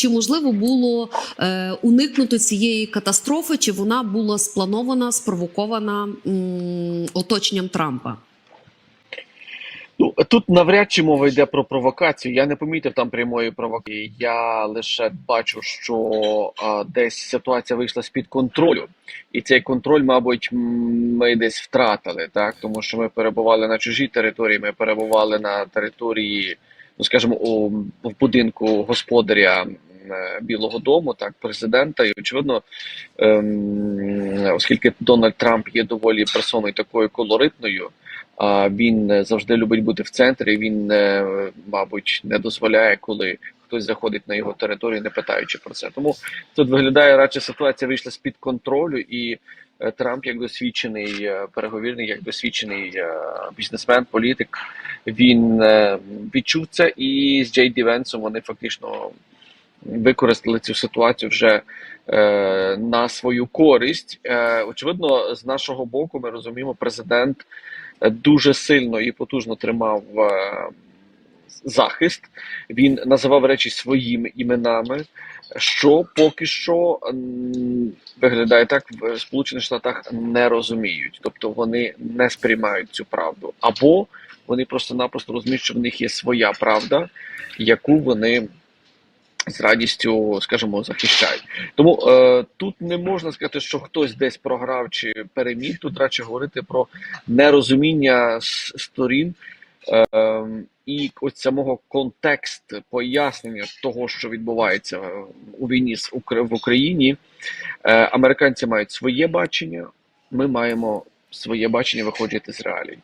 Чи можливо було е, уникнути цієї катастрофи, чи вона була спланована, спровокована м, оточенням Трампа? Ну тут навряд чи мова йде про провокацію. Я не помітив там прямої провокації. Я лише бачу, що а, десь ситуація вийшла з під контролю, і цей контроль, мабуть, ми десь втратили, так тому що ми перебували на чужій території. Ми перебували на території, ну скажімо, у в будинку господаря. Е, Білого Дому, так, президента, і очевидно, ем, оскільки Дональд Трамп є доволі персоною такою колоритною, а він завжди любить бути в центрі. Він, е, мабуть, не дозволяє, коли хтось заходить на його територію, не питаючи про це. Тому тут виглядає радше ситуація вийшла з під контролю, і е, Трамп, як досвідчений переговірник, як досвідчений бізнесмен, політик, він відчув це, і з Джей Ді Венсом вони фактично використали цю ситуацію вже е, на свою користь. Е, очевидно, з нашого боку, ми розуміємо, президент е, дуже сильно і потужно тримав е, захист. Він називав речі своїми іменами, що поки що виглядає так в Сполучених Штатах не розуміють, тобто вони не сприймають цю правду, або вони просто-напросто розуміють, що в них є своя правда, яку вони з радістю, скажімо, захищають. Тому е, тут не можна сказати, що хтось десь програв чи переміг. Тут радше говорити про нерозуміння сторін. Е, і ось самого контекст пояснення того, що відбувається у війні в Україні. Е, американці мають своє бачення, ми маємо своє бачення виходити з реалій.